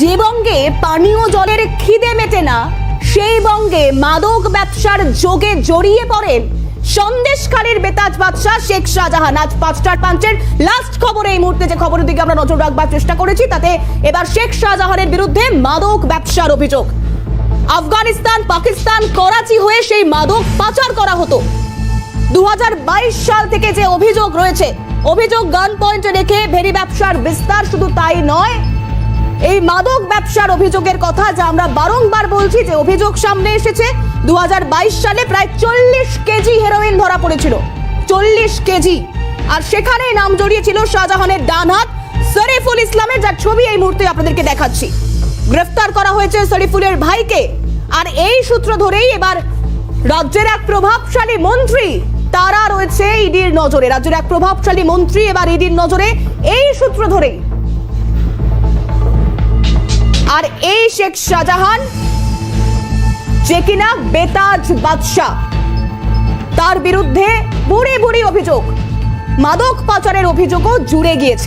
যে বঙ্গে পানীয় জলের খিদে মেটে না, সেই বঙ্গে মাদক ব্যবসার যোগে জড়িয়ে পড়েন সন্দেশকারীর বেতাজ বাদশাহ শেখ শাহজাহান। আজ পাঁচটার পাঞ্চের লাস্ট খবর এই মুহূর্তে যে খবরের দিকে আমরা নজর রাখবার চেষ্টা করেছি, তাতে এবার শেখ শাহজাহানের বিরুদ্ধে মাদক ব্যবসার অভিযোগ। আফগানিস্তান, পাকিস্তান করাচি হয়ে সেই মাদক পাচার করা হতো। দু হাজার বাইশ সাল থেকে যে অভিযোগ রয়েছে, অভিযোগ গান পয়েন্টে রেখে ভেরি ব্যবসার বিস্তার শুধু তাই নয় এই মাদক ব্যবসার অভিযোগের কথা যা আমরা বারংবার বলছি যে অভিযোগ সামনে এসেছে। দু হাজার বাইশ সালে প্রায় চল্লিশ কেজি হেরোইন ধরা পড়েছিল। চল্লিশ কেজি। আর সেখানেই নাম জড়িয়েছিল শাহজাহানের ডান হাত, শরীফুল ইসলামের যার ছবি এই মুহূর্তে আপনাদেরকে দেখাচ্ছি। গ্রেফতার করা হয়েছে শরীফুলের ভাইকে। আর এই সূত্র ধরেই এবার রাজ্যের এক প্রভাবশালী মন্ত্রী তারা রয়েছে ইডির নজরে। রাজ্যের এক প্রভাবশালী মন্ত্রী এবার ইডির নজরে। এই সূত্র ধরেই আর এই শেখ শাহজাহান, যে কিনা বেতাজ বাদশাহ, তার বিরুদ্ধে বুড়ি বুড়ি অভিযোগ, মাদক পাচারের অভিযোগও জুড়ে গিয়েছে।